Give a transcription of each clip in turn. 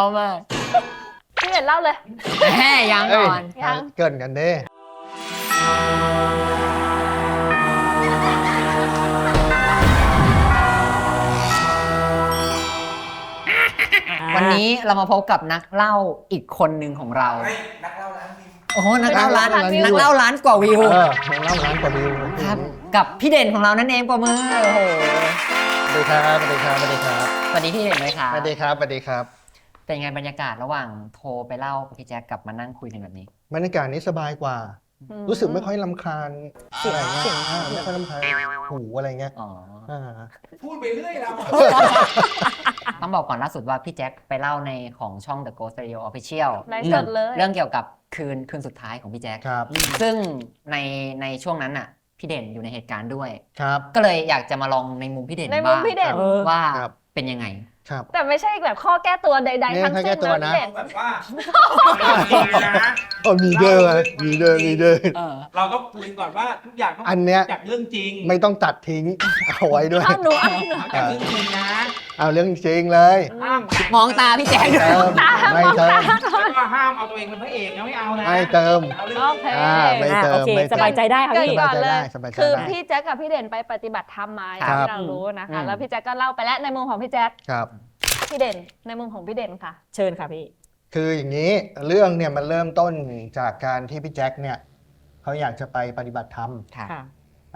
อบมากพี่เห็นเล่าเลยแม่ยังเอ้ยก่อน ยัง เกินกันเด้วันนี้เรามาพบกับนักเล่าอีกคนหนึ่งของเราเฮ้ยนักเล่าร้านวิวโอ้โหนักเล่าล้านนักเล่าล้านวิวนักเล่าล้านกว่าวิวเออของเล่าร้านกว่าวิวครับ กับพี่เด่นของเรานั่นเองกว่ามือ โอ้โห สวัสดีครับสวัสดีครับสวัสดีครับสวัสดีพี่เด่นเลยค่ะ สวัสดีครับสวัสดีครับ เป็นไงบรรยากาศระหว่างโทรไปเล่ากับพี่แจ็คกับมานั่งคุยกันแบบนี้ บรรยากาศนี้สบายกว่ารู้สึกไม่ค่อยลำคาญอะไรเงี้ยอ่าไม่ค่อยลำคาญหูอะไรเงี้ยอ๋อ อ่า พูดไปเรื่อยเราต้องบอกก่อนล่าสุดว่าพี่แจ็คไปเล่าในของช่อง The Ghost Radio Official ไลฟ์สดเลย เรื่องเกี่ยวกับคืนคืนสุดท้ายของพี่แจ็คครับ ซึ่งในในช่วงนั้นน่ะพี่เด่นอยู่ในเหตุการณ์ด้วย ครับ ก็เลยอยากจะมาลองในมุมพี่เด่นในมุมบ้างพี่เด่น ว่าครับ เป็นยังไง ครับ แต่ไม่ใช่แบบข้อแก้ตัวใดเนี่ๆยทั้งข้อแก้สิ้นตัวนะนะพี่เด่นแบบว่านะโอ้มีเดินเลยมีเดินมีเดินเออ เราก็คุยก่อนว่าทุกอย่างต้องอันเนี้ย จากเรื่องจริงไม่ต้องตัดทิ้ง เอาไว้ด้วยอ้าวหนูอ้าวหนูเอาจากเรื่องจริงนะเอาเรื่องจริงเลยห้ามมองตาพี่แจ็คไม่เติมไม่เติมแล้วก็ห้ามเอาตัวเองเป็นพระเอกนะไม่เอานะไม่เติม เอาเรื่องโอจเคริงอ่าไม่เติมโอเคไม่เติมสบายใจได้ค่ะเกิดพี่ก่อนเลย สบายใจได้คือสบายใจได้พี่แจ็คกับพี่เด่นไปปฏิบัติธรรมมาอย่างครับที่เรารู้นะคะแล้วพี่แจ็คก็เล่าไปแล้วในมุมของพี่แจ็คครับ พี่เด่นในมุมของพี่เด่นค่ะ เชิญค่ะพี่ คืออย่างนี้เรื่องเนี่ยมันเริ่มต้นจากการที่พี่แจ็คเนี่ยเขาอยากจะไปปฏิบัติธรรมค่ะค่ะ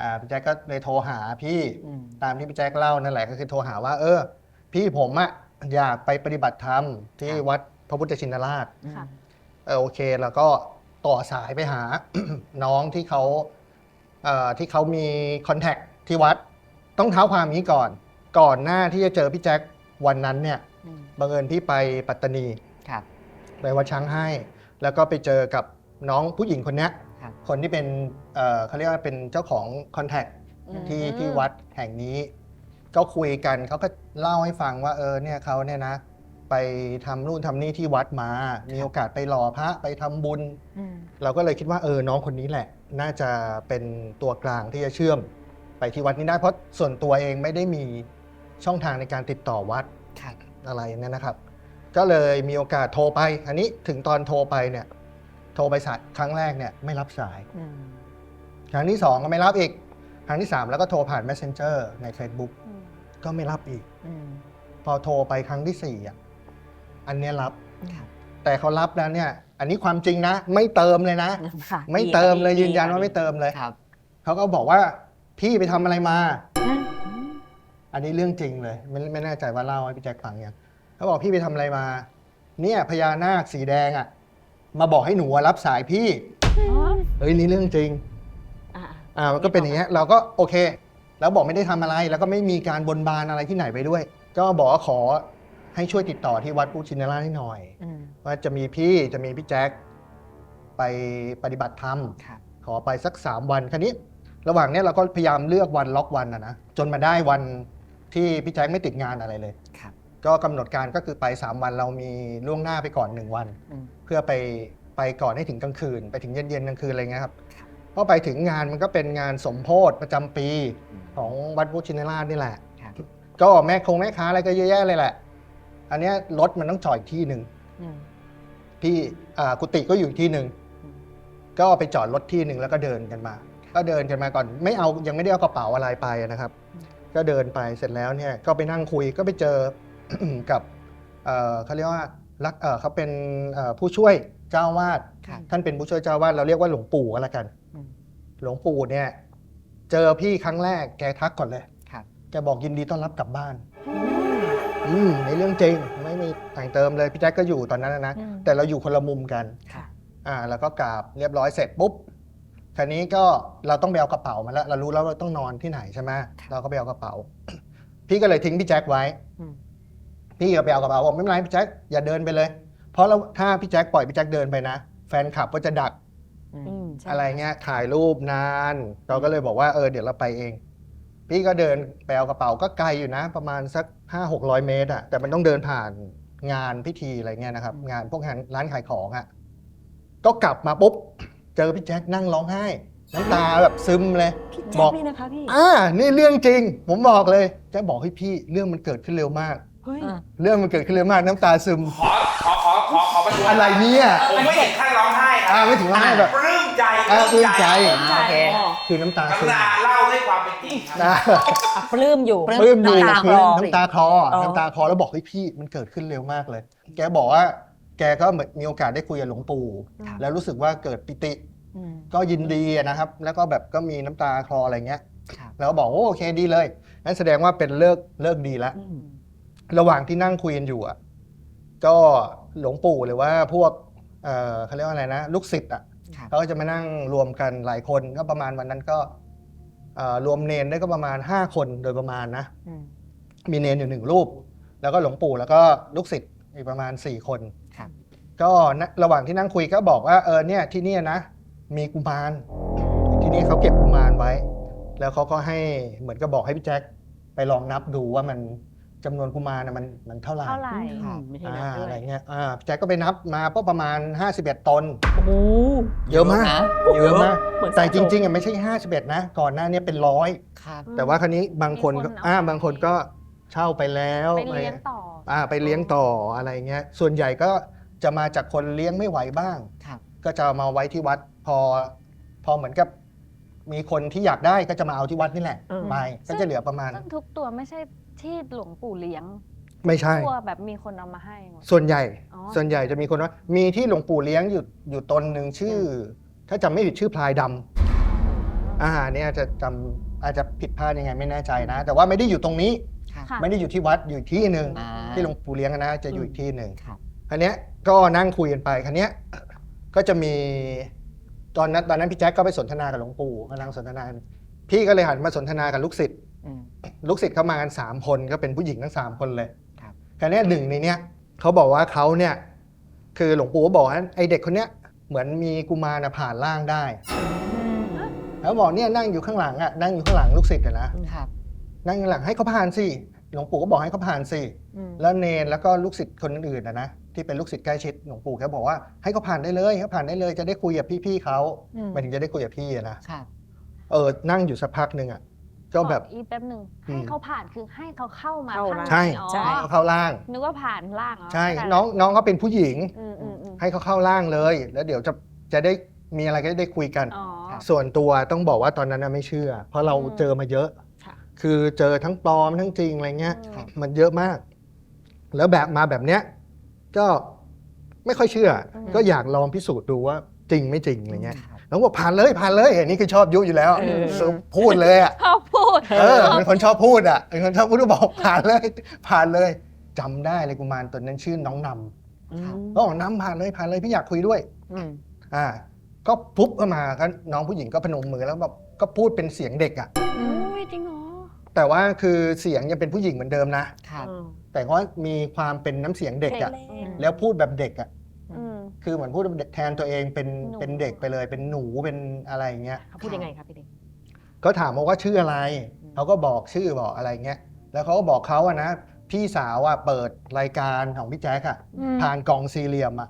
อ่าพี่แจ็คก็เลยโทรหาพี่อืม ตามที่พี่แจ็คเล่านั่นแหละก็คือโทรหาว่า เออ พี่ผมอะอยากไปปฏิบัติธรรมที่วัดพระพุทธชินราช ค่ะ เออโอเคแล้วก็ต่อสายไปหา น้องที่เขาเอ่อที่เขามีคอนแทคที่วัด ต้องเท้าความนี้ก่อน ก่อนหน้าที่จะเจอพี่แจ็ค วันนั้นเนี่ยอืมบังเอิญพี่ไปปัตตานีครับ ไปวัดช้างให้ แล้วก็ไปเจอกับน้องผู้หญิงคนเนี้ยครับ คนที่เป็นเอ่อเขาเรียกว่าเป็นเจ้าของคอนแทค อืม ที่ที่วัดแห่งนี้ก็คุยกันเขาก็เล่าให้ฟังว่าเออเนี่ยเขาเนี่ยนะ ไปทำนู่นทำนี่ที่วัดมา มีโอกาสไปหล่อพระไปทำบุญ อืมเราก็เลยคิดว่าเออน้องคนนี้แหละ น่าจะเป็นตัวกลางที่จะเชื่อม ไปที่วัดนี้ได้เพราะส่วนตัวเองไม่ได้มี ช่องทางในการติดต่อวัดครับอะไรเนี่ยนะครับ ก็เลยมีโอกาสโทรไป อันนี้ถึงตอนโทรไปเนี่ย โทรไปสายครั้งแรกเนี่ยไม่รับสาย อืมครั้งที่สองก็ไม่รับอีก ครั้งที่สามแล้วก็โทรผ่าน Messenger ใน Facebook อืมก็ไม่รับอีก อืมพอโทรไปครั้งที่สี่อะอันเนี้ยรับ ครับแต่เขารับแล้วเนี่ย อันนี้ความจริงนะ ไม่เติมเลยนะ ค่ะไม่ดีเติมค่ะเลยดียืนยันค่ะว่าไม่เติมเลย ครับเขาก็บอกว่าพี่ไปทำอะไรมาอั นนี้เรื่องจริงเลย ไม่ไม่แน่ใจว่าเล่าให้พี่แจ็คฟังยังเขาบอกพี่ไปทำอะไรมา เนี่ยพญานาคสีแดงอะ่ะมาบอกให้หนูอะรับสายพี่เฮ้ยนี่เรื่องจริง อ่าอ่ามันก็เป็นอย่างเงี้ยเราก็โอเค แล้วบอกไม่ได้ทำอะไร แล้วก็ไม่มีการบนบานอะไรที่ไหนไปด้วย ก็บอกว่าขอให้ช่วยติดต่อที่วัดพุทธชินราชให้หน่อย อืมว่าจะมีพี่จะมีพี่แจ็คไปปฏิบัติธรรม ครับ ขอไปสัก3วันคันนี้ ระหว่างเนี้ยเราก็พยายามเลือกวันล็อกวันนะนะจนมาได้วัน ที่พี่แจ็คไม่ติดงานอะไรเลย ครับ ก็กำหนดการก็คือไป 3 วันเรามีล่วงหน้าไปก่อน 1 วัน อืม เพื่อไปไปก่อนให้ถึงกลางคืน ไปถึงเย็นๆกลางคืนอะไรเงี้ยครับพอไปถึงงานมันก็เป็นงานสมโพธิประจำปีของวัดพุทธชินราชนี่แหละ ครับ ก็แม่คงแม่ค้าอะไรก็เยอะแยะเลยแหละ อันเนี้ยรถมันต้องจอดอีกที่หนึ่ง อืมพี่อ่ากุฏิก็อยู่อีกที่หนึ่งอืม ก็ไปจอดรถที่หนึ่งแล้วก็เดินกันมา ก็เดินกันมาก่อน ไม่เอายังไม่ได้เอากระเป๋าอะไรไปนะครับ ก็เดินไปเสร็จแล้วเนี่ยก็ไปนั่งคุยก็ไปเจอกับเอ่อเขาเรียกว่ารักเอ่อเขาเป็นเอ่อผู้ช่วยเจ้าวาดครับท่านเป็นผู้ช่วยเจ้าวาดเราเรียกว่าหลวงปู่ก็แล้วกันอืมหลวงปู่เนี่ย เจอพี่ครั้งแรกแกทักก่อนเลยครับแกบอกยินดีต้อนรับกลับบ้านอืมในเรื่องจริงไม่มีแต่งเติมเลยพี่แจ็คก็อยู่ตอนนั้นนะนะอืมแต่เราอยู่คนละมุมกันค่ะอ่า แล้วก็กราบเรียบร้อยเสร็จปุ๊บ คราวนี้ก็เราต้องไปเอากระเป๋ามาแล้ว เรารู้แล้วว่าต้องนอนที่ไหนใช่ไหมเราก็ไปเอากระเป๋า พี่ก็เลยทิ้งพี่แจ็คไว้อืมพี่ก็ไปเอากระเป๋าบอกไม่เป็นไรพี่แจ็คอย่าเดินไปเลย เพราะเราถ้าพี่แจ็คปล่อยพี่แจ็คเดินไปนะแฟนคลับก็จะดักอืมอืมใช่อะไรเงี้ยถ่ายรูปนาน เราก็เลยบอกว่าเออเดี๋ยวเราไปเอง พี่ก็เดินไปเอากระเป๋าก็ไกลอยู่นะ ประมาณสักห้าหกร้อยเมตรอะแต่มันต้องเดินผ่านงานพิธีอะไรเงี้ยนะครับ งานพวกงานร้านขายของอะก็กลับมาปุ๊บ เจอพี่แจ็คนั่งร้องไห้ น้ำตาแบบซึมเลย พี่บแจ็อคกนี่นะคะพี่ อ่า นี่เรื่องจริง ผมบอกเลยแจ็คบอกให้ยพี่เรื่องมันเกิดขึ้นเร็วมาก เฮ้ยอะเรื่องมันเกิดขึ้นเร็วมากน้ำตาซึม ขอขอขอประท้วงอะไรเนี่ยผมไม่ถึงขั้นร้องไห้คอ่ารับไม่ถึงว่าให้แบบปลื้มใจอ่าปลื้มใจโอเคคือน้ำตากรุซึมณาเล่าด้วยความเป็นจริงครับ นะอะปลื้มอยู่ ปลื้ปลื้มอยู่น้ำตาคือคลอน้ำตาคลออ๋อน้ำตาคลอแล้วบอกเฮ้ยพี่มันเกิดขึ้นเร็วมากเลย แกบอกว่า แกก็เหมือนมีโอกาสได้คุยกับหลวงปู่ ครับ แล้วรู้สึกว่าเกิดปิติ อืม ก็ยินดีอะนะครับ แล้วก็แบบก็มีน้ำตาคลออะไรเงี้ย ครับ แล้วก็บอกโอ้โอเคดีเลยนั่นแสดงว่าเป็นเลิกเลิกดีแล้ว อืมระหว่างที่นั่งคุยกันอยู่อะ ก็หลวงปู่หรือว่าพวก เอ่อเขาเรียกว่าอะไรนะ ลูกศิษย์อะครับเขาก็จะมานั่งรวมกันหลายคน ก็ประมาณวันนั้นก็เอ่อรวมเนนได้ก็ประมาณ5คนโดยประมาณนะ อืมมีเนนอยู่หนึ่งรูป แล้วก็หลวงปู่แล้วก็ลูกศิษย์อีกประมาณ4คนครับ ก็นะระหว่างที่นั่งคุยก็บอกว่าเออเนี่ยที่เนี่ยนะ มีกุมารที่นี่เขาเก็บกุมารไว้ แล้วเขาก็ให้เหมือนกับบอกให้พี่แจ็คไปลองนับดูว่ามันจำนวนกุมารนะมันมันเท่าไหร่เท่าไหร่ครับไม่ใช่อ่านับด้อะวไรยเงี้ยอ่าพี่แจ็คก็ไปนับมาก็ประมาณ 51 ตน โอ้โหเยอะมากนะเยอะมาก เหมือนแต่สะสมจริงๆอะไม่ใช่ 51 นะ ก่อนหน้านี้เป็นร้อยครับ แต่ว่าครั้นี้บางคนก็มีคนเอา อ่าไปบางคนก็เช่าไปแล้วไปเลี้ยงต่อ อ่าไปเลี้ยงต่ออะไรเงี้ย ส่วนใหญ่ก็ จะมาจากคนเลี้ยงไม่ไหวบ้าง ครับ ก็จะเอามาไว้ที่วัดพอ พอเหมือนกับมีคนที่อยากได้ก็จะมาเอาที่วัดนี่แหละเออไปก็จะเหลือประมาณ ซึ่งทุกตัวไม่ใช่ที่หลวงปู่เลี้ยงไม่ใช่ ตัวแบบมีคนเอามาให้หมด ส่วนใหญ่ อ๋อ ส่วนใหญ่จะมีคนว่า มีที่หลวงปู่เลี้ยงอยู่อยู่ตนหนึ่งชื่อ ถ้าจำไม่ผิดชื่อพลายดำอาหารเนี่ยอาจจะจำอาจจะผิดพลาดยังไงไม่แน่ใจนะ แต่ว่าไม่ได้อยู่ตรงนี้ครับค่ะ ไม่ได้อยู่ที่วัดอยู่ที่หนึ่งอ่า ที่หลวงปู่เลี้ยงนะจะอยู่อีกที่หนึ่งครับคันนี้ย ก็นั่งคุยกันไปคันนี้ยก็จะมีตอนนั้นตอนนั้นพี่แจ็คก็ไปสนทนากับหลวงปู่กำลังสนทนากันพี่ก็เลยหันมาสนทนากับลูกศิษย์อืมลูกศิษย์เขามากันสามคนก็เป็นผู้หญิงทั้งสามคนเลยครับคันนี้ยหนึ่งในเนี้ยเขาบอกว่าเขาเนี่ย คือหลวงปู่ก็บอกว่าไอเด็กคนเนี้ยเหมือนมีกุมารน่ะผ่านร่างได้แล้วบอกเนี่ยนั่งอยู่ข้างหลังอะนั่งอยู่ข้างหลังลูกศิษย์อะนะครับนั่งอยู่ข้างหลังให้เขาผ่านสิหลวงปู่ก็บอกให้เขาผ่านสิอืมแล้วเนนแล้วก็ลูกศิษย์คนอื่นๆนะนะ ที่เป็นลูกศิษย์ใกล้ชิดหลวงปู่แกบอกว่าให้เขาผ่านได้เลยให้เขาผ่านได้เลยจะได้คุยกับพี่ๆเขาอืมหมายถึงจะได้คุยกับพี่อะนะครับเออนั่งอยู่สักพักหนึ่งอะก็แบบ ขออีกแป๊บหนึ่งอืมให้เขาผ่านคือให้เขาเข้ามาเข้าข้างนะใช่อ๋อใช่ เขาเข้าร่าง นึกว่าผ่านล่างเหรอใช่เข้าใจน้องน้องเขาเป็นผู้หญิง อืมอืมอืมให้เขาเข้าร่างเลย แล้วเดี๋ยวจะจะได้มีอะไรก็ได้คุยกัน อ๋อ ส่วนตัวต้องบอกว่าตอนนั้นน่ะไม่เชื่อ เพราะเราอืม เจอมาเยอะ ค่ะ คือเจอทั้งปลอมทั้งจริงอะไรเงี้ย อืม มันเยอะมาก แล้วแบบมาแบบเนี้ย ก็ไม่ค่อยเชื่ออก็อยากลองพิสูจน์ดูว่าจริงไม่จริงอะไรเงี้ยครับแล้วบอกผ่านเลยผ่านเลยอันนี้คือชอบยุอยู่แล้วเออคือพูดเลยอะชอบพูดเออเป็นคนชอบพูดอะเป็นคนชอบพูดก็บอกผ่านเลย ผ่านเลยจำได้เลยกุมารตัวนั้นชื่อน้องนอืมำก็บอกน้ำผ่านเลยผ่านเลยพี่อยากคุยด้วยอืมอ่า ก็ปุ๊บเข้ามาก็น้องผู้หญิงก็พนมมือแล้วแบบก็พูดเป็นเสียงเด็กอะอุ้ยจริงเหรอแต่ว่าคือเสียงยังเป็นผู้หญิงเหมือนเดิมนะครับอืม แต่ว่ามีความเป็นน้ำเสียงเด็กอะเล่นแล้วพูดแบบเด็กอะอืม คือเหมือนพูดแทนตัวเองเป็นหนู เป็นเด็กไปเลย เป็นหนูเป็นอะไรอย่างเงี้ย เขาพูดยังไงครับพี่เด็ก ก็ถามมาว่าชื่ออะไร อืม เขาก็บอกชื่อบอกอะไรเงี้ย แล้วเขาก็บอกเขาอะนะ พี่สาวอะเปิดรายการของพี่แจ๊คอะอืมผ่านกล่องสี่เหลี่ยมอะ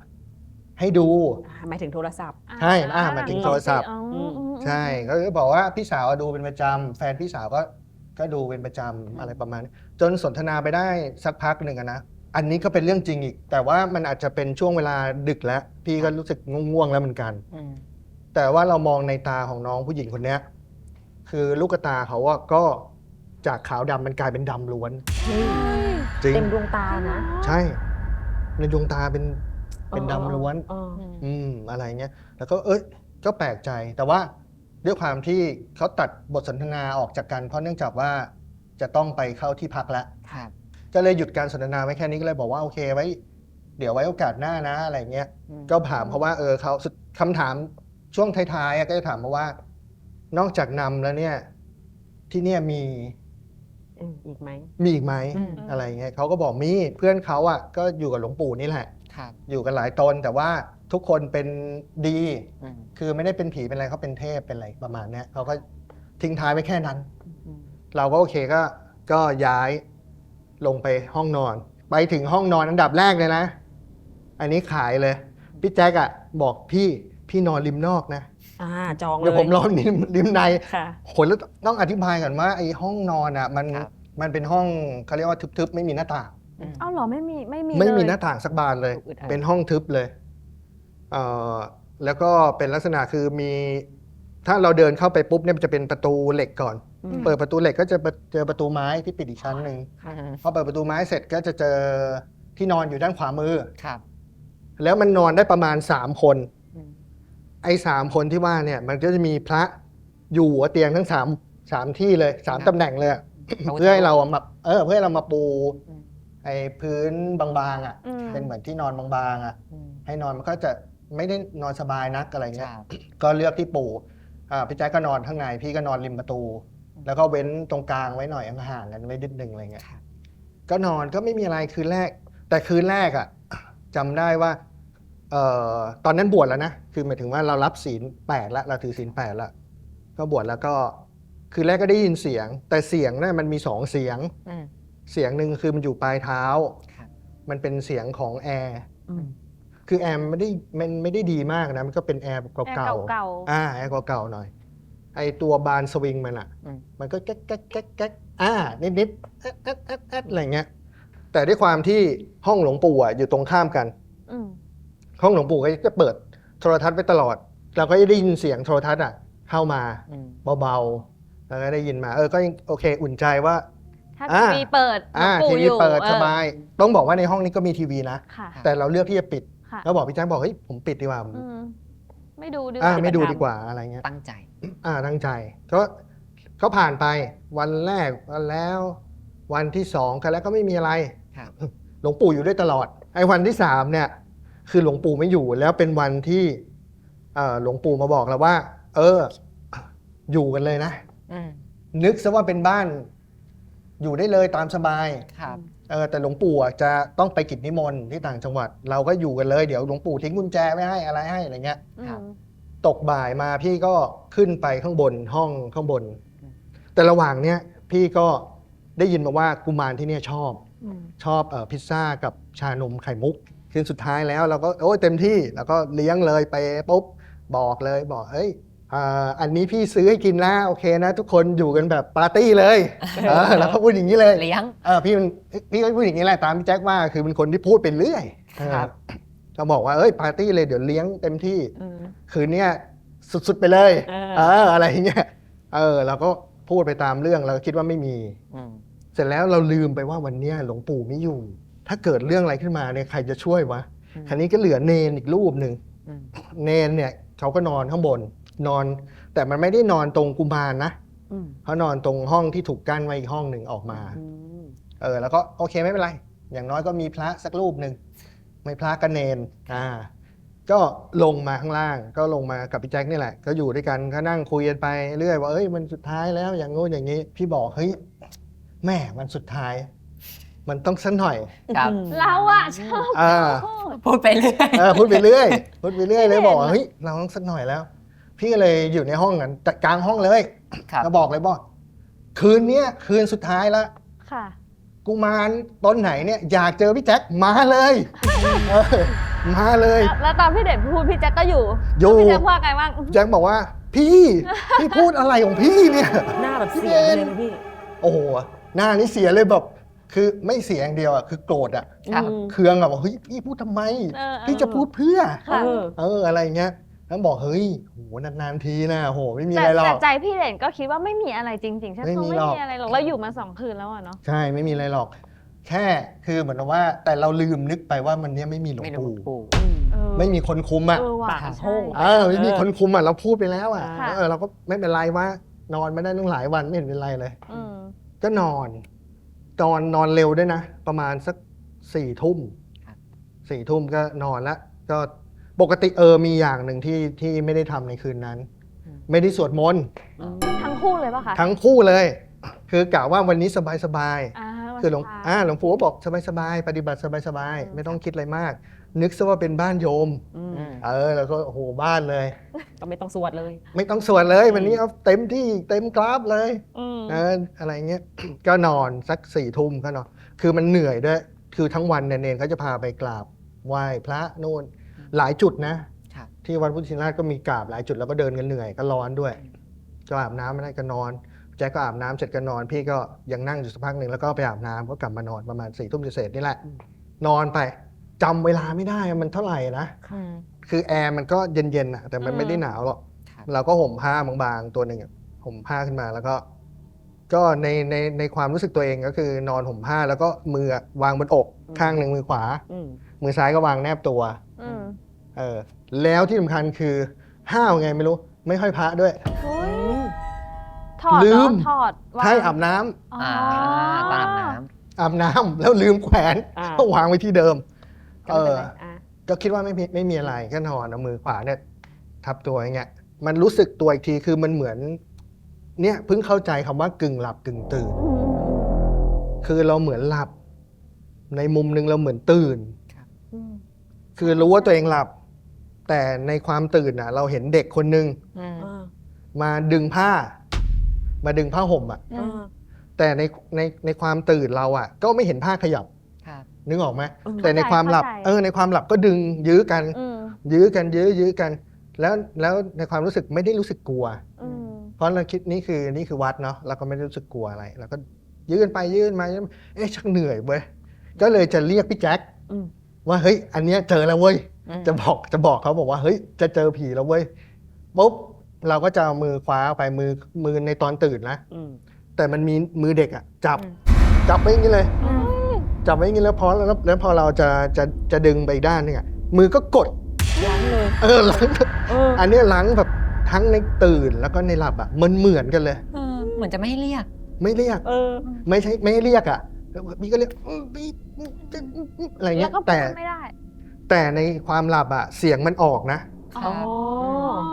ให้ดู อ่าหมายถึงโทรศัพท์ ใช่อ่าหมายถึงโทรศัพท์ อ๋ออืม อืม ใช่ก็คือบอกว่าพี่สาวอะดูเป็นประจำแฟนพี่สาวก็ ก็ดูเป็นประจำอะไรประมาณนี้จนสนทนาไปได้สักพักหนึ่งอะนะอันนี้ก็เป็นเรื่องจริงอีก แต่ว่ามันอาจจะเป็นช่วงเวลาดึกแล้ว พี่ก็รู้สึกง่วงๆแล้วเหมือนกัน อืมแต่ว่าเรามองในตาของน้องผู้หญิงคนเนี้ยคือลูกตาเขาอะก็จากขาวดำมันกลายเป็นดำล้วน จริง เต็มดวงตานะใช่ ในดวงตาเป็นเป็นดำล้วน เออ อืมอืมอะไรเงี้ย แล้วก็เอ้ยก็แปลกใจแต่ว่า ด้วยความที่เขาตัดบทสนทนาออกจากกัน เพราะเนื่องจากว่าจะต้องไปเข้าที่พักแล้วครับก็เลยหยุดการสนทนาไว้แค่นี้ก็เลยบอกว่าโอเคไว้ เดี๋ยวไว้โอกาสหน้านะอะไรเงี้ยอืมก็ถามเขาว่าเออเขาสุดคำถามช่วงท้ายๆอะก็จะถามมาว่า นอกจากนำแล้วเนี่ย ที่เนี่ยมีอืมอีกไหมมีอีกไหมอืมอะไรเงี้ยเขาก็บอกมีเพื่อนเขาอะก็อยู่กับหลวงปู่นี่แหละ ครับอยู่กันหลายตนแต่ว่า ทุกคนเป็นดีอืมคือไม่ได้เป็นผีเป็นอะไรเขาเป็นเทพเป็นอะไรประมาณเนี้ยเขาก็ทิ้งท้ายไว้แค่นั้นอืมเราก็โอเคก็ก็ย้ายลงไปห้องนอน ไปถึงห้องนอนอันดับแรกเลยนะ อันนี้ขายเลยพี่แจ๊กอะบอกพี่พี่นอนริมนอกนะอ่าจองเลย เดี๋ยวผมนอนริมริมในค่ะ คนแล้วต้องอธิบายก่อนว่าไอ้ห้องนอนอะมันครับ มันเป็นห้องเขาเรียกว่าทึบๆ ไม่มีหน้าต่าง อืม เอ้าเหรอไม่มีไม่มีไม่มีเลยหน้าต่างสักบานเลยอึดอัด เป็นห้องทึบเลยเอ่อ แล้วก็เป็นลักษณะคือมี ถ้าเราเดินเข้าไปปุ๊บเนี่ยมันจะเป็นประตูเหล็กก่อนอืมเปิดประตูเหล็กก็จะเจอประตูไม้ที่ปิดอีกชั้นหนึ่งอืมพอเปิดประตูไม้เสร็จก็จะเจอที่นอนอยู่ด้านขวามือครับ แล้วมันนอนได้ประมาณสามคนอืมไอ้สามคนที่ว่าเนี่ย มันก็จะมีพระอยู่หัวเตียงทั้งสามสามที่เลยสามตำแหน่งเลยอะพระพุทธเพื่อให้เราอะมาเออ เพื่อให้เรามาปูอืมไอ้พื้นบางๆอะอืมเป็นเหมือนที่นอนบางๆอะอืมให้นอนมันก็จะ ไม่ได้นอนสบายนักอะไรคเงี้ยรับก็เลือกที่ปูอ่าพี่แจ๊คก็นอนข้างใน พี่ก็นอนริมประตู แล้วก็เว้นตรงกลางไว้หน่อยห่างๆกันไว้นิดนึงอะไรเงี้ยครับก็นอนก็ไม่มีอะไรคืนแรก แต่คืนแรกอะจำได้ว่าเอ่อตอนนั้นบวชแล้วนะคือหมายถึงว่าเรารับศีลแปดละเราถือศีลแปดละก็บวชแล้วก็คืนแรกก็ได้ยินเสียง แต่เสียงเนี่ยมันมีสองเสียงอืมเสียงหนึ่งคือมันอยู่ปลายเท้าครับมันเป็นเสียงของแอร์อืม คือแอร์มันไม่ได้มันไม่ได้ดีมากนะ มันก็เป็นแอร์แบบแอร์เก่าเก่าๆอ่าแอร์เก่าๆหน่อย ไอตัวบานสวิงมันอะ อืม มันก็แก๊กแก๊กแก๊กแก๊กอ่านิดนิดๆแอ๊ดแอ๊ดแอ๊ดแอ๊ดอะไรเงี้ย แต่ด้วยความที่ห้องหลวงปู่อะอยู่ตรงข้ามกันๆอืมห้องหลวงปู่ก็จะเปิดโทรทัศน์ไว้ตลอด เราก็จะได้ยินเสียงโทรทัศน์อะเข้ามาอืมเบาๆ แล้วก็ได้ยินมา เออ ก็ยังโอเค อุ่นใจว่า ถ้าอ่า ทีวีเปิดอ่าหลวงปู่ทีวีอยู่เปิดออสบาย ต้องบอกว่าในห้องนี้ก็มีทีวีนะ ค่ะ แต่เราเลือกที่จะปิด ค่ะแล้วบอกพี่แจ๊คบอกเฮ้ยผมปิดดีกว่าอืมไม่ดูดีกอ่าว่าไม่ดูดีกว่าอะไรเงี้ย ตั้งใจ อ่าตั้งใจก็ก็ผ่านไปวันแรกวันแล้ว วันที่สองกันแล้วก็ไม่มีอะไรครับ หลวงปู่อยู่ด้วยตลอดไอ้วันที่สามเนี่ย คือหลวงปู่ไม่อยู่แล้วเป็นวันที่เอ่อหลวงปู่มาบอกเราว่า เออ อยู่กันเลยนะ อืมนึกซะว่าเป็นบ้าน อยู่ได้เลยตามสบาย ครับ เออแต่หลวงปู่อะจะต้องไปกิจนิมนต์ที่ต่างจังหวัด เราก็อยู่กันเลยเดี๋ยวหลวงปู่ทิ้งกุญแจไว้ให้อะไรให้อะไรเงี้ย อืครับมตกบ่ายมาพี่ก็ขึ้นไปข้างบนห้องข้างบนอืมแต่ระหว่างเนี้ยพี่ก็ได้ยินมาว่ากุมารที่เนี่ยชอบ อืม ชอบเอ่อพิซซ่ากับชานมไข่มุกคืนสุดท้ายแล้วเราก็โอ้ยเต็มที่ แล้วก็เลี้ยงเลยไปปุ๊บบอกเลยบอกเฮ้ย อ่าอันนี้พี่ซื้อให้กินนะโอเคนะทุกคนอยู่กันแบบปาร์ตี้เลยเออแล้วก็พูดอย่างนี้เลยเลี้ยงเออพี่มันพี่ก็พูดอย่างนี้แหละตามพี่แจ็คว่าคือเป็นคนที่พูดไปเรื่อยครับเออก็บอกว่าเอ้ยปาร์ตี้เลยเดี๋ยวเลี้ยงเต็มที่อืมคืนเนี้ยสุดๆไปเลยเออเอออะไรอย่างเงี้ยเออเราก็พูดไปตามเรื่องเราก็คิดว่าไม่มีอืมเสร็จแล้วเราลืมไปว่าวันเนี้ยหลวงปู่ไม่อยู่ ถ้าเกิดเรื่องอะไรขึ้นมาเนี่ยใครจะช่วยวะอืมคราวนี้ก็เหลือเนนอีกรูปหนึ่งอืมเนนเนี่ยเขาก็นอนข้างบน นอน แต่มันไม่ได้นอนตรงกุมารนะอืมเขานอนตรงห้องที่ถูกกั้นไว้อีกห้องหนึ่งออกมา อืมเออแล้วก็โอเคไม่เป็นไร อย่างน้อยก็มีพระสักรูปหนึ่งไม่พระก็เนนอ่า ก็ลงมาข้างล่าง ก็ลงมากับพี่แจ็คนี่แหละ ก็อยู่ด้วยกันก็นั่งคุยกันไปเรื่อยว่าเอ้ยมันสุดท้ายแล้วอย่างงู้นอย่างนี้ พี่บอกเฮ้ยแม่มันสุดท้าย มันต้องสักหน่อยครับ เราอะชอบอ่า พูดไปเรื่อย เออพูดไปเรื่อยพูดไปเรื่อยเลยไม่เห็นบอกว่าเฮ้ยเราต้องสักหน่อยแล้ว พี่ก็เลยอยู่ในห้องนั้นกลางห้องเลยครับก็บอกเลยบอกคืนเนี้ยคืนสุดท้ายแล้วค่ะ กุมารต้นไหนเนี่ยอยากเจอพี่แจ็คมาเลยเออมาเลย แล้วแล้วตอนพี่เด่นพูดพี่แจ็คก็อยู่อยู่พี่แจ็คว่าไงบ้างแจ็คบอกว่า พี่พี่พูดอะไรของพี่เนี่ย หน้าแบบเสียไปเลยไหมพี่ โอ้โหหน้านี่เสียเลยแบบ คือไม่เสียอย่างเดียวอะคือโกรธอะครับ อืม เคืองอะบอกเฮ้ยพี่พูดทำไม เออเออ พี่จะพูดเพื่อ ค่ะ เออ เอออะไรเงี้ย แล้วบอกเฮ้ยโหนานๆทีนะโหไม่มีแต่อะไรหรอแต่กใจพี่เด่นก็คิดว่าไม่มีอะไรจริงๆใช่ไหมไม่มีไม่หรอกมีอะไรหรอกเราอยู่มาสองคืนแล้วอะเนาะใช่ไม่มีอะไรหรอก แค่คือเหมือนกับว่า แต่เราลืมนึกไปว่ามันเนี้ยไม่มีหลวงไม่รู้ปู่ปู่อืมเออไม่มีคนคุมอะเออว่ะปากใช่โล่งเออไม่มีคนคุมอะเราพูดไปแล้วอะค่ะ เออเราก็ไม่เป็นไรว่านอนไม่ได้ตั้งหลายวันไม่เห็นเป็นไรเลย อืมก็นอนนอนนอนเร็วด้วยนะ ประมาณสักสี่ทุ่มครับ สี่ทุ่มก็นอนละก็ ปกติเออมีอย่างหนึ่งที่ที่ไม่ได้ทำในคืนนั้น ไม่ได้สวดมนต์ทั้งคู่เลยปะคะทั้งคู่เลย คือกะว่าวันนี้สบายสบายๆอ่าคือหลวงวันสุดท้ายอ่าหลวงปู่ก็บอกสบายๆ ปฏิบัติสบายอืมๆไม่ต้องคิดอะไรมาก นึกซะว่าเป็นบ้านโยมอืมอืมเออ แล้วก็โอ้โหบ้านเลย ก็ไม่ต้องสวดเลยไม่ต้องสวดเลย วันนี้เอาเต็มที่เต็มกราฟเลยอืมเอออะไรเงี้ย ก็นอนสักสี่ทุ่มก็นอน คือมันเหนื่อยด้วย คือทั้งวันเนี่ยเนนเขาจะพาไปกราบไหว้พระนู่น หลายจุดนะครับที่วัดพุทธชินราชก็มีกราบหลายจุดแล้วก็เดินกันเหนื่อยก็ร้อนด้วย ก็อาบน้ำไม่ได้ก็นอน แจ็คก็อาบน้ำเสร็จก็นอน พี่ก็ยังนั่งอยู่สักพักหนึ่งแล้วก็ไปอาบน้ำก็กลับมานอนประมาณสี่ทุ่มเศษๆนี่แหละ นอนไปจำเวลาไม่ได้อะมันเท่าไหร่นะอืมคือแอร์มันก็เย็นๆอะแต่มันอืมไม่ได้หนาวหรอกครับเราก็ห่มผ้าบางๆตัวหนึ่งอะห่มผ้าขึ้นมาแล้วก็ ก็ในในในความรู้สึกตัวเองก็คือนอนห่มผ้าแล้วก็มืออะวางบนอกอืมข้างหนึ่งมือขวาอืมมือซ้ายก็วางแนบตัว อืมเออแล้วที่สำคัญคือห้าวไงไม่รู้ ไม่ค่อยพระด้วย อุ๊ยถอดลืเหรอมถอดวางให้อาบน้ำอ๋ออ่าอตอนอาบน้อาบน้ำแล้วลืมแขวนอ่า ก็วางไว้ที่เดิม ก็ไม่เป็นไรเอออะก็คิดว่าไม่มีไม่มีอะไรก็นอนเอามือขวาเนี่ยทับตัวอย่างเงี้ยมันรู้สึกตัวอีกทีคือมันเหมือน เนี่ยเพิ่งเข้าใจคำว่ากึ่งหลับกึ่งตื่น อืมคือเราเหมือนหลับ ในมุมหนึงเราเหมือนตื่น อืม คือรู้ว่าตัวเองหลับ แต่ในความตื่นน่ะ เราเห็นเด็กคนหนึงอืมอ่ามาดึงผ้า มาดึงผ้าห่มอะอืมแต่ในในในความตื่นเราอะ ก็ไม่เห็นผ้าขยับำครับนึกออกไหมอืม แต่ในความหลับ เข้าใจ เออ ในความหลับก็ดึงยื้อกัน อืมยื้อกันยื้อยื้อกัน แล้วแล้วในความรู้สึกไม่ได้รู้สึกกลัว อืมเพราะเราคิดนี่คือนี่คือวัดเนาะเราก็ไม่ได้รู้สึกกลัวอะไรเราก็ยื้อไปยื้อมายื้อมาเอ๊ะชักเหนื่อยเว้ยก็เลยจะเรียกพี่แจ็คอืม ว่าเฮ้ยอันเนี้ยเจอแล้วเว้ยอืมจะบอกจะบอกเขาบอกว่าเฮ้ยจะเจอผีแล้วเว้ยปุ๊บเราก็จะเอามือคว้าไปมือมือในตอนตื่นนะอืมแต่มันมีมือเด็กอะจับอืมจับไว้อย่างนี้เลยอืมจับไว้อย่างนี้แล้วพอแล้วแล้วพอเราจะจะจะดึงไปอีกด้านนึงอะมือก็กดล้างเลยเออหลังเอออันเนี้ยหลังแบบทั้งในตื่นแล้วก็ในหลับอะมันเหมือนกันเลยเออเหมือนจะไม่ให้เรียก ไม่เรียกเออไม่ใช่ไม่ให้เรียกอะ พี่ก็เรียกอื้อพี่อะไรแล้เงี้วยก็พูแต่ดไม่ได้แต่ในความหลับอะเสียงมันออกนะครับอ๋อ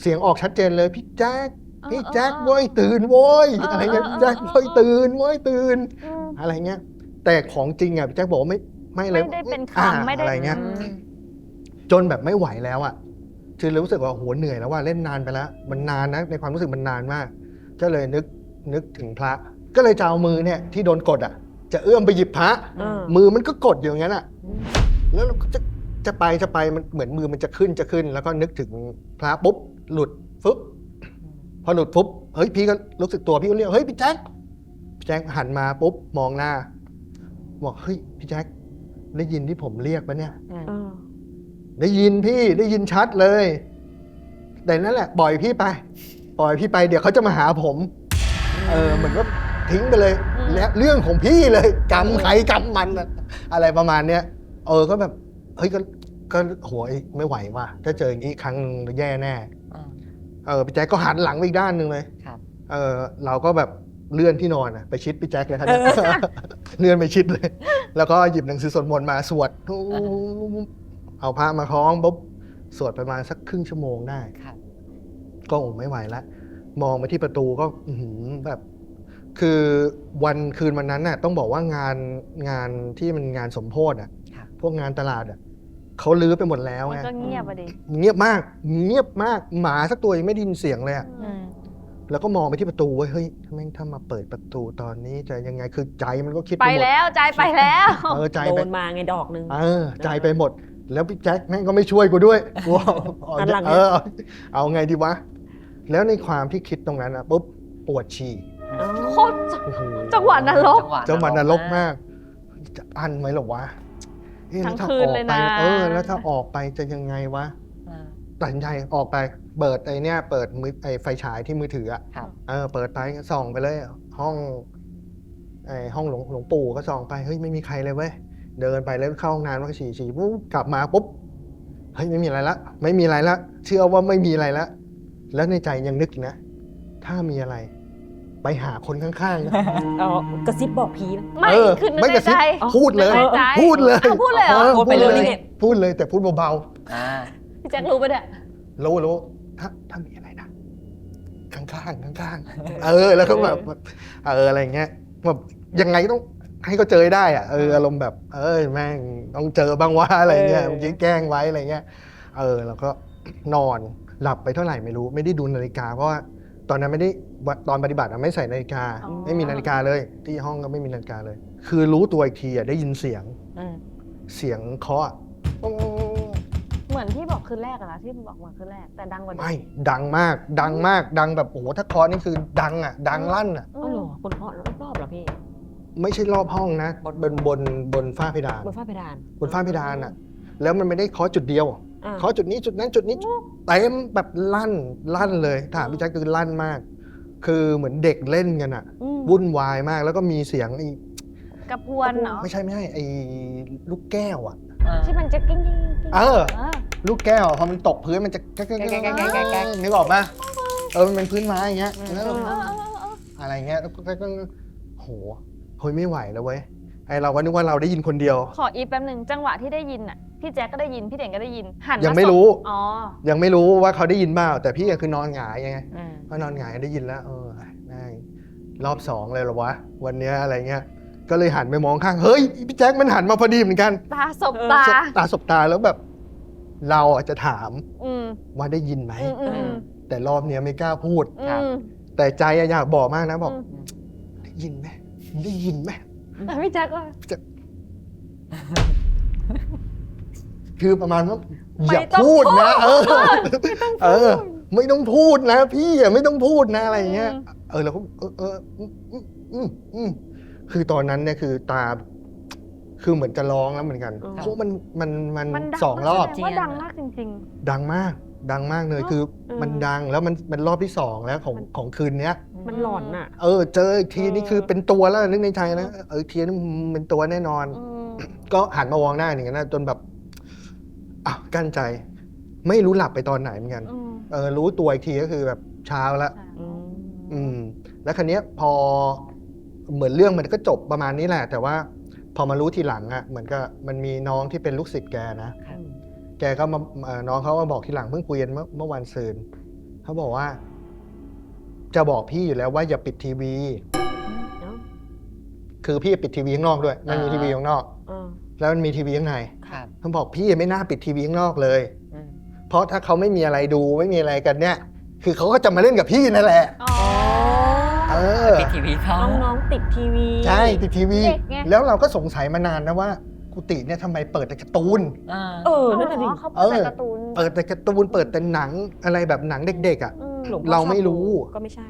เสียงออกชัดเจนเลยพี่แจ๊คเออพี่แจ๊คเออโว้ยตื่นโว้ยเอออะไรเงี้ยเออพี่แจ๊คเออโว้ยตื่นโว้ยตื่น อืม อะไรเงี้ย แต่ของจริงอะพี่แจ๊คบอกว่าไม่ไม่เลยไม่ได้เป็นอ่าคำไม่ได้ อะไรเงี้ยอืมจนแบบไม่ไหวแล้วอะคือรู้สึกว่าโหเหนื่อยแล้วว่าเล่นนานไปแล้ว มันนานนะในความรู้สึกมันนานมาก ก็เลยนึกนึกถึงพระ ก็เลยจะเอามือเนี่ยที่โดนกดอะจะเอื้อมไปหยิบพระเออมือมันก็กดอยู่อย่างนั้นอะแล้วเราก็จะจะไปจะไปมันเหมือนมือมันจะขึ้นจะขึ้น แล้วก็นึกถึงพระปุ๊บหลุดฟึบพอหลุดปุ๊บเฮ้ยพี่ก็รู้สึกตัวพี่ก็เรียกเฮ้ยพี่แจ๊คพี่แจ๊คหันมาปุ๊บมองหน้าบอกเฮ้ยพี่แจ๊คได้ยินที่ผมเรียกปะเนี่ย เออได้ยินพี่ได้ยินชัดเลย แต่นั่นแหละปล่อยพี่ไป ปล่อยพี่ไปเดี๋ยวเขาจะมาหาผม เออเหมือนก็ ทิ้งไปเลยอืม และเรื่องของพี่เลยกรรมใครกรรมมันน่ะอะไรประมาณเนี้ยเออก็แบบเฮ้ยก็ก็โหยไม่ไหวว่ะถ้าเจออย่างนี้อีกครั้งหนึ่งแย่แน่ อ่า เออพี่แจ๊คก็หันหลังไปอีกด้านหนึ่งเลยครับเออเราก็แบบเลื่อนที่นอนอะไปชิดพี่แจ๊คเลยครับเนี่ยเลื่อนไปชิดเลย แล้วก็หยิบหนังสือสวดมนต์มาสวด เอาพระมาคล้องปุ๊บสวดประมาณสักครึ่งชั่วโมงได้ ครับ ก็โอ้ไม่ไหวแล้วมองไปที่ประตูก็อื้อหือแบบ คือวันคืนวันนั้นน่ะต้องบอกว่างานงานที่มันงานสมโพธิอะครับพวกงานตลาดอะเขาลื้อไปหมดแล้วมันไงก็เงียบอะดิเงียบมาก เงียบมากหมาสักตัวยังไม่ได้ยินเสียงเลยอะอืมแล้วก็มองไปที่ประตูเว้ยเฮ้ยถ้าแม่งถ้ามาเปิดประตูตอนนี้จะยังไงคือใจมันก็คิดไปหมดแล้วใจไปแล้ว เออใจโดไป นมาไงดอกหนึ่ง เออใจไปหมด แล้วพี่แจ็คแม่งก็ไม่ช่วยกูด้วยกูเอาเอาอันหลัง เออเอาเอาไงดีวะ แล้วในความที่คิดตรงนั้นอะปุ๊บปวดฉี่ โคตรโอ้โหจังหวะนรก จังหวะนรกมาก จะอันไหมหรอวะเอ๊ะทั้งแวถ้าคืนออกเลยไปนะ เออ แล้วถ้าออกไปจะยังไงวะอ่า ตัดสินใจออกไป เปิดไอเนี้ยเปิดมือไอไฟฉายที่มือถืออะครับ เออ เปิดไปส่องไปเลย ห้องไอห้องหลวงหลวงปู่ก็ส่องไปเฮ้ยไม่มีใครเลยเว้ยเดินไปแล้วเข้าห้องน้ำแล้วก็ฉี่ฉี่ปุ๊บกลับมาปุ๊บเฮ้ยไม่มีอะไรละไม่มีอะไรละเชื่อว่าไม่มีอะไรละแล้วในใจยังนึกอีกนะถ้ามีอะไร ไปหาคนข้างๆนะเอากระซิบบอกพีนะไม่เออคือนึกไม่ในกระซิใจ บ พูดเลยนึกในใจพูดเลยอ้าวพูดเลยเหรอ พูดไปเลยเลยนี่ พูดเลยแต่พูดเบาอ่า พี่แจ็ครู้ปะเนี่ย ๆรู้รู้ถ้าถ้ามีอะไรนะข้างๆข้างๆเออ แล้วก็แบบเอออะไรเงี้ยแบบยังไงต้องให้เขาเจอให้ได้อะเอออารมณ์แบบ เออแม่งต้องเจอบ้างว่าอะไรเงี้ยเออเมื่อกี้แกล้งไว้อะไรเงี้ย เออ แล้วก็นอนหลับไปเท่าไหร่ไม่รู้ ไม่ได้ดูนาฬิกาเพราะว่า ตอนนั้นไม่ได้ตอนปฏิบัติอะไม่ใส่นาฬิกา อ๋อ ไม่มีนาฬิกาเลย ที่ห้องก็ไม่มีนาฬิกาเลย คือรู้ตัวอีกทีอะได้ยินเสียงอืมเสียงเคาะอะเหมือนที่บอกคืนแรกอะนะที่บอกมาคืนแรกแต่ดังกว่าเดิไม่ดังมากดังมากดังแบบโอ้โหถ้าเคอนี่คือดังอะดังลั่นอะอือ๋อมเหรอคนเคาะรอบๆเหรอพี่ ไม่ใช่รอบห้องนะบนบนบนฝ้าเพดานบนฝ้าเพดาน บนฝ้าเพดานอะแล้วมันไม่ได้เคาะจุดเดียว อ่าเคาะจุดนี้จุดนั้นจุดนี้เต็มแบบลั่นลั่นเลยถามพี่แจ๊คคือลั่นมาก คือเหมือนเด็กเล่นกันอะอืมวุ่นวายมากแล้วก็มีเสียงไอ้กระพวนเนาะไม่ใช่ไม่ใช่ไอ้ลูกแก้วอะที่มันจะกิ้งกิ้งกิ้งเออเออ ลูกแก้วพอมันตกพื้นมันจะแก๊กแก๊กแก๊กแก๊กแก๊กแก๊กแก๊กนึกออกปะเออมันเป็นพื้นไม้อย่างเงี้ยแล้วเออเออเอออะไรเงี้ยแล้วก็ก็โหเฮ้ยไม่ไหวแล้วเว้ยไอเราก็นึกว่าเราได้ยินคนเดียว ขออีฟแป๊บหนึ่งจังหวะที่ได้ยินอะ พี่แจ๊คก็ได้ยินพี่เด่นก็ได้ยินหันยังไม่รู้สบอ๋อยังไม่รู้ว่าเขาได้ยินเปล่าแต่พี่อะคือนอนหงายไง อืมก็นอนหงายได้ยินแล้ว เออแม่งรอบสองเลยเหรอวะ วันเนี้ยอะไรเงี้ย ก็เลยหันไปมองข้าง เฮ้ยพี่แจ็คมันหันมาพอดีเหมือนกันตาสบตาสบตาสบตาแล้วแบบ เราอะจะถามอืมว่าได้ยินไหมอืมอืมอืมแต่รอบเนี้ยไม่กล้าพูด อืมแต่ใจอะอยากบอกมากนะบอกอืมได้ยินไหมได้ยินไหมแต่พี่แจ๊คก็ คือประมาณว่าไม่อย่าต้องพูดนะ เออพูดเออ ไม่ต้องพูดนะ พี่อะไม่ต้องพูดนะอะไรเงี้ยอืมเออเราก็เออเอออืมอืมอืมอืมคือตอนนั้นเนี่ยคือตา คือเหมือนจะร้องแล้วเหมือนกันอืมเพราะมันมันมันมันดังสองรอบแสดว่าดังมากจริงดังมาก ดังมากเลยเนอะคืออืมมันดังแล้วมันเป็นรอบที่สองแล้วของของคืนเนี้ยมันหลอนอะ เออ เจออีกทีนี่คือเป็นตัวแล้วนึกในใจนะเอออีกทีนี่เป็นตัวแน่นอนๆอืมก็หันมามองหน้าอย่างนั้นนะจนแบบ อะกั้นใจ ไม่รู้หลับไปตอนไหนเหมือนกัน อืมเออรู้ตัวอีกทีก็คือแบบเช้าแล้ว อืมอืม แล้วคันนี้ยพอเหมือนเรื่องมันก็จบประมาณนี้แหละ แต่ว่าพอมารู้ทีหลังอะ่ะเหมือนกับมันมีน้องที่เป็นลูกศิษย์แกนะอืมแกก็มาเอ่อน้องเขามาบอกทีหลังเพิ่งคุยกันเมื่อเมื่อวันซืนเขาบอกว่า จะบอกพี่อยู่แล้วว่าอย่าปิดทีวี เนาะคือพี่ปิดทีวีข้างนอกด้วย มันมีอ่าทีวีข้างนอก เออแล้วมันมีทีวีข้างใน ครับเขาบอกพี่ไม่น่าปิดทีวีข้างนอกเลยอืมเพราะถ้าเขาไม่มีอะไรดูไม่มีอะไรกันเนี่ย คือเขาก็จะมาเล่นกับพี่นั่นแหละอ๋อเออปิดทีวีเขาน้องๆติดทีวี ใช่ติดทีวีเด็กไงแล้วเราก็สงสัยมานานนะว่ากุฏิเนี่ยทำไมเปิดแต่การ์ตูนอ่าเออเอานั่นเหรน่ะดิอเขาเปิดแต่การ์ตูนเปิดแต่การ์ตูนเปิดแต่หนังอะไรแบบหนังเด็กๆอะอืมหลวงพ่อเราไม่ชอบดูรู้ก็ไม่ใช่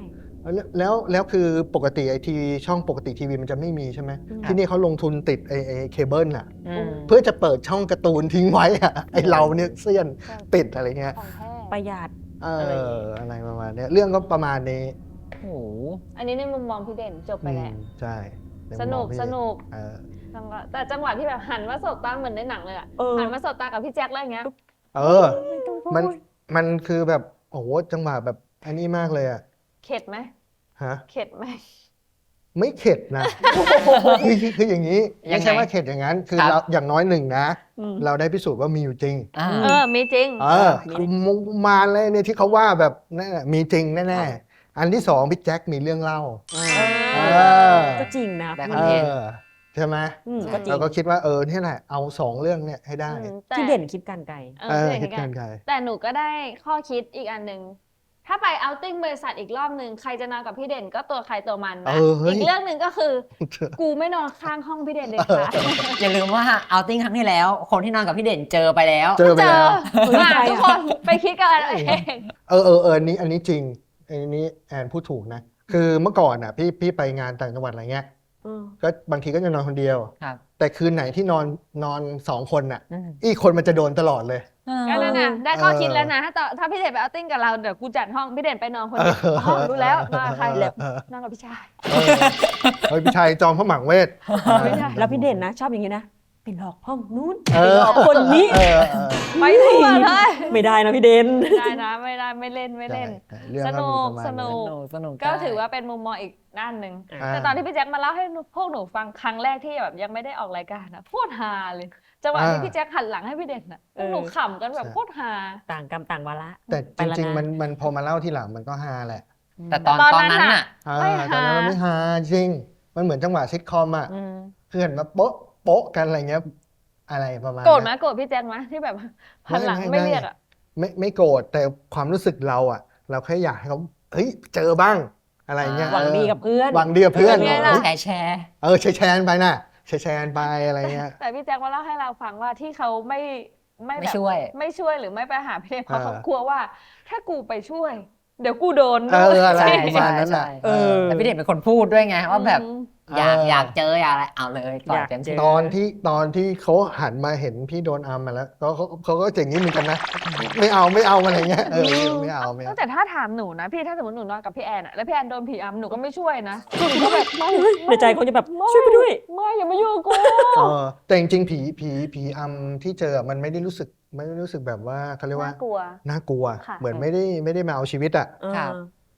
แล้วแล้วแล้วคือปกติไอทีวีช่องปกติทีวีมันจะไม่มีใช่ไหมอืมที่นี่เขาลงทุนติดไอไอเคเบิลอะอืมเพื่อจะเปิดช่องการ์ตูนทิ้งไว้อะไอเราเนี่ยเสี้ยนใช่ปิดอะไรเงี้ยของแท้ประหยัดเออะไรอย่างองี้อะไรประมาณเนี้ยเรื่องก็ประมาณนี้โอ้โหอันนี้ในมุมมองพี่เด่นจบไปแล้วอืมใช่ในสนุกมุมมองพี่สนุกเออจังหวะแต่จังหวะที่แบบหันมาสบตาเหมือนในหนังเลยอะเออหันมาสบตากับพี่แจ็คแล้วอย่างเงี้ยเออไม่ต้องพูดมันมันคือแบบโอ้โหจังหวะแบบอันนี้มากเลยอะเข็ดไหม ฮะเข็ดไหม ไม่เข็ดนะ คือคือคืออย่างนี้ยัไม่งไงใช่ว่าเข็ดอย่างนั้น คือครับ เราอย่างน้อยหนึ่งนะ อืม เราได้พิสูจน์ว่ามีอยู่จริง อ่า เออมีจริง เออคือมุกมารเลยเนี่ยที่เขาว่าแบบนั่นน่ะมีจริงแน่ๆอันที่สองพี่แจ็คมีเรื่องเล่าเออก็จริงนะ ได้เอคอนเทนต์อใช่ไหมอืมก็จริงเราก็คิดว่าเออนี่แหละเอาสองเรื่องเนี่ยให้ได้อืมแต่ที่เด่นคิดการไกล เอเอออที่เหเด่นตุกัการนณ์ใครแต่หนูก็ได้ข้อคิดอีกอันหนึ่ง ถ้าไปเอาติ้งบริษัทอีกรอบหนึ่งใครจะนอนกับพี่เด่นก็ตัวใครตัวมันเอนะอเฮ้ย อีกเรื่องหนึ่งก็คือ กูไม่นอนข้างห้องพี่เด่นเลยค่ะอย่าลืมว่าเอาติ้งครั้งที่แล้ว คนที่นอนกับพี่เด่นเจอไปแล้ว เจอไปเจอแล้วมาทุกคนไปคิดกันเอาเองเออเออเอออันนี้อันนี้จริงอันนี้แอนพูดถูกนะ คือเมื่อก่อนอะพี่พี่ไปงานต่างจังหวัดอะไรเงี้ยอืมก็บางทีก็จะนอนคนเดียว ครับ แต่คืนไหนที่นอนนอนสองคนน่ะ อืมอีกคนมันจะโดนตลอดเลย ก็นั่นน่ะได้ข้อคิดแล้วนะถ้าต่อถ้าพี่เด่นไปเอาติ้งกับเราเดี๋ยวกูจัดห้องพี่เด่นไปนอนคนเดียวเอออ๋อรู้แล้วนอนกับใครเออเออนอนกับพี่ชายเออเฮ้ยพี่ชายจอมพระหมังเวทไม่ได้แล้วพี่เด่นนะ ชอบอย่างนี้นะไปหลอกห้องนู้นเอไปอหลอกคนนี้เออเออไปทั่วเลยไม่ได้นะพี่เด่นไม่ได้นะไม่ได้ไม่เล่นไม่เล่นใช่เรื่องสก็นุมีกประมาณสนุกสนุกสนุกก็ได้ถือว่าเป็นมุมมองอีกด้านหนึ่งอ่าแต่ตอนที่พี่แจ็คมาเล่าให้พวกหนูฟังครั้งแรกที่แบบยังไม่ได้ออกรายการนะโคตรฮาเลย จังหวะที่พี่แจ็คหันหลังให้พี่เด่นน่ะพวกหนูขำกันแบบโคตรฮา ต่างกรรมต่างวาระแต่ไปจแล้วริงนะๆมันมันพอมาเล่าที่หลังมันก็ฮาแหละแต่ตอนตอนตอนนั้นั้นนน่ะน่ะอ่าไม่ฮาตอนนั้นมันไม่ฮาจริง มันเหมือนจังหวะซิทคอมอะอืมเพื่อนมาโป๊ะโป๊ะกันอะไรเงี้ยอะไรประมาณโกรธไหมนั้นโกรธพี่แจ็คไหมที่แบบหันหลังไม่ไม่ไม่เรียกอะไม่ไม่โกรธแต่ความรู้สึกเราอะ เราแค่อยากให้เขาเฮ้ยเจอบ้างอะไรเงี้ยหวังดีกับเพื่อนหวังดีกับเพื่อนเป็นไงล่ะแชร์แชร์เออแชร์แชร์กันไปน่ะ แชร์แชร์กันไปอะไรเงี้ย แต่พี่แจ็คมาเล่าให้เราฟังว่าที่เขาไม่ไม่ไม่แบบช่วย ไม่ช่วยหรือไม่ไปหาพี่เด็กเพราะอ่าเขากลัวว่า ถ้ากูไปช่วย เดี๋ยวกูโดนเอออะไรใช่ประมาณนั้นแหละใช่ เออแต่พี่เด็กเป็นคนพูดด้วยไงว่าแบบ อืม อยากเออออยากเจออยากอะไรเอาเลยต่อยอยากเต็มเจที่อตอนที่ตอนที่เขาหันมาเห็นพี่โดนอัมมาแล้วก็เขาเขาก็เจ๋งนี้เหมือนกันนะ ไม่เอาไม่เอาอะไรเงี้ยเออไม่เอาไม่เอาแต่ถ้าถามหนูนะพี่ถ้าสมมติหนูนอนกับพี่แอนอะแล้วพี่แอนโดนผีอำหนูก็ไม่ช่วยนะหนูก็แบบไม่ในใจคงจะแบบช่วยไปด้วยไม่อย่ามายุ่งกับกูเออแต่จริงๆผีผีผีอัมที่เจอมันไม่ได้รู้สึกไม่ได้รู้สึกแบบว่าเขาเรียกว่าน่ากลัวน่ากลัวค่ะเหมือนไม่ได้ไม่ได้มาเอาชีวิตอะ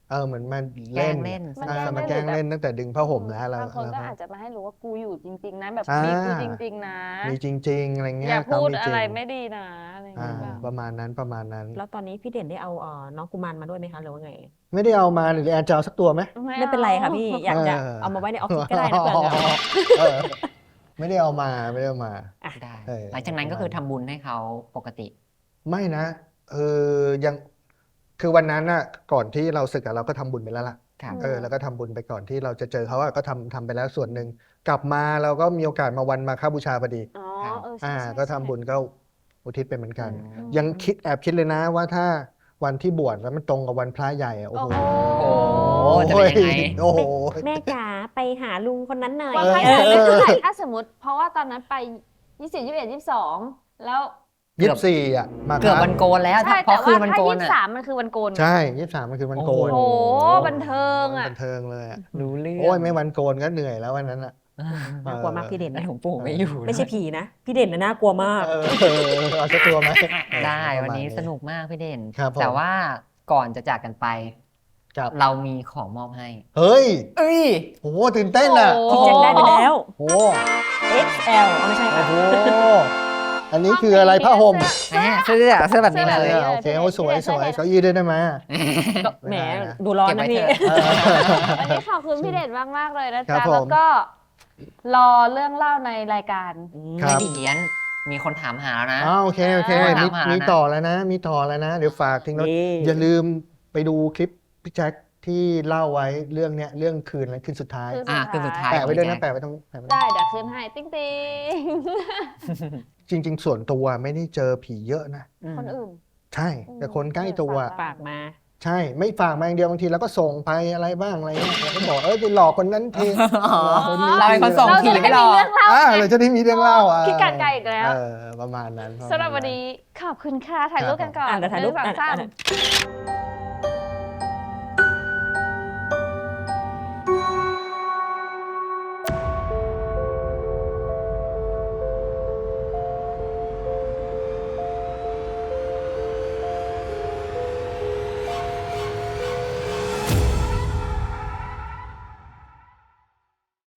เออครับเออเหมือนมันแกล้เล่นงเล่นมันอ่าแกล้งมาแกล้งเล่เล่นนหรือแบบตั้งแต่ดึงผ้าห่มแล้วแล้วบางคนก็แล้วอาจจะมาให้รู้ว่ากูอยู่จริง ๆนะแบบอ่ามี มีกูจริง ๆ นะ มีจริง ๆ อะไรเงี้อยย่าพูดเขามีจอะไรงไม่ดีนะอะไรอย่างอ่าเงี้ยประมาณนั้นประมาณนั้น แล้วตอนนี้พี่เด่นได้เอาเอ่อน้องกุมารมาด้วยไหมคะหรือว่าไง ไม่ได้เอามาหรือแอนจะเอาสักตัวไหม ไม่เป็นไรค่ะพี่อยากจะเออ เอามาไว้ในออฟฟิศก็ได้นะเพื่อนเราเออไม่ได้เอามาไม่ได้เอามา ได้ เออหลังจากนั้นก็คือทำบุญให้เขาปกติ ไม่นะเออยัง คือวันนั้นน่ะก่อนที่เราศึกอะเราก็ทำบุญไปแล้วล่ะครับ เออแล้วก็ทำบุญไปก่อนที่เราจะเจอเขาอะก็ทำทำไปแล้วส่วนหนึ่งกลับมาเราก็มีโอกาสมาวันมาค่าบูชาพอดี อ๋อเออใช่อ่า ใช่ก็ทำใช่ บุญก็อุทิศไปเหมือนกัน อืม ยังคิดแอบคิดเลยนะว่าถ้าวันที่บวชแล้วมันตรงกับวันพระใหญ่อะโอ้โอ้โหโหโอ้จะเป็นยังไง โอ้โห แม่จ๋าไปหาลุงคนนั้นหน่อย วันเออพระใหญ่ไม่เท่าไหร่ถ้าสมมติ เพราะว่าตอนนั้นไปยี่สิบยี่สิบเอ็ดยี่สิบสองแล้ว ยี่สิบสี่อะมาเกือบครับวันโกนแล้วใช่เพแต่ราะคืว่านวันถ้าโกนยี่สิอะบสามมันคือวันโกนใช่ยี่สิบสามมันคือวันโกนโอ้โหบันเทิงอะ บันเทิงเลยอะรู้เรื่องโอ้ยไม่วันโกนก็เหนื่อยแล้ววันนั้นอะน่ากลัวมากพี่เด่นแต่นะหลวงปู่ไม่อยู่ไม่ใช่ผีนะ พี่เด่นนะน่ากลัวมาก เออเออเอาสักตัวไหมได้ประวันมาณนี้สนุกมากพี่เด่น ครับผมแต่ว่าก่อนจะจากกันไป ครับ เรามีของมอบให้ เฮ้ยเอ้ยโหตื่นเต้นอะโอ้พี่แจ็คได้ไปแล้ว โอ้ XL เอาไม่ใช่โอ้ค่ะ โห อันนี้คืออะไรผ้าห่มแหมเสื้อเสื้อแบบนี้สื้เลอแบบยนี้โอเคโอ้สวยสวยเก้าอี้ด้วยได้ไหม ก็แหมไม่ได้นะ ดูร้อนเก็บไว้นะพี่เถอะเออวันนี้ขอบคุณพี่เด่นมาก ๆ เลยนะครัจ๊ะ บผมแล้วก็รอเรื่องเล่าในรายการ ครัไม่บดีเพี้ยนมีคนถามหาแล้วนะอ้าวโอเคโอเคอ่ามีถามหาแล้วนะมีต่อแล้วนะ มีต่อแล้วนะ เดี๋ยวฝากทิ้งแล้วนี่ อย่าลืมไปดูคลิปพี่แจ็คที่เล่าไว้เรื่องเนี้ยเรื่องคืนและคืนสุดท้าย คืนอะคือสุดท้ายแปะไว้ด้วยขอนะงแปะไว้ตรงแปะไว้ตรงได้เดี๋ยวคืนให้ ติ๊งติ๊ง จริง ๆ ส่วนตัวไม่ได้เจอผีเยอะนะอืมคนอื่น ใช่ แต่คนใกล้ตัวอืมฝากมา ใช่ไม่ฝากมาอย่างเดียวบางทีเราก็ส่งไปอะไรบ้างอะไรเงี้ยเราก็บอกเออไปหลอกคนนั้นทีอ๋อคนนี้เราเป็นคนส่ง เราผีจะไม่ได้หรมีอกเรื่องเล่าอ่าไงเราจะได้มีเรื่องเล่าอะพี่กัดไก่อีกแล้วเออประมาณนั้นประมาณสำหรับวันนี้ขอบคุณค่ะถ่ายรูปกันก่อนอะเดี๋ยวถ่ายรูปหนึ่งสองอะสาม อะ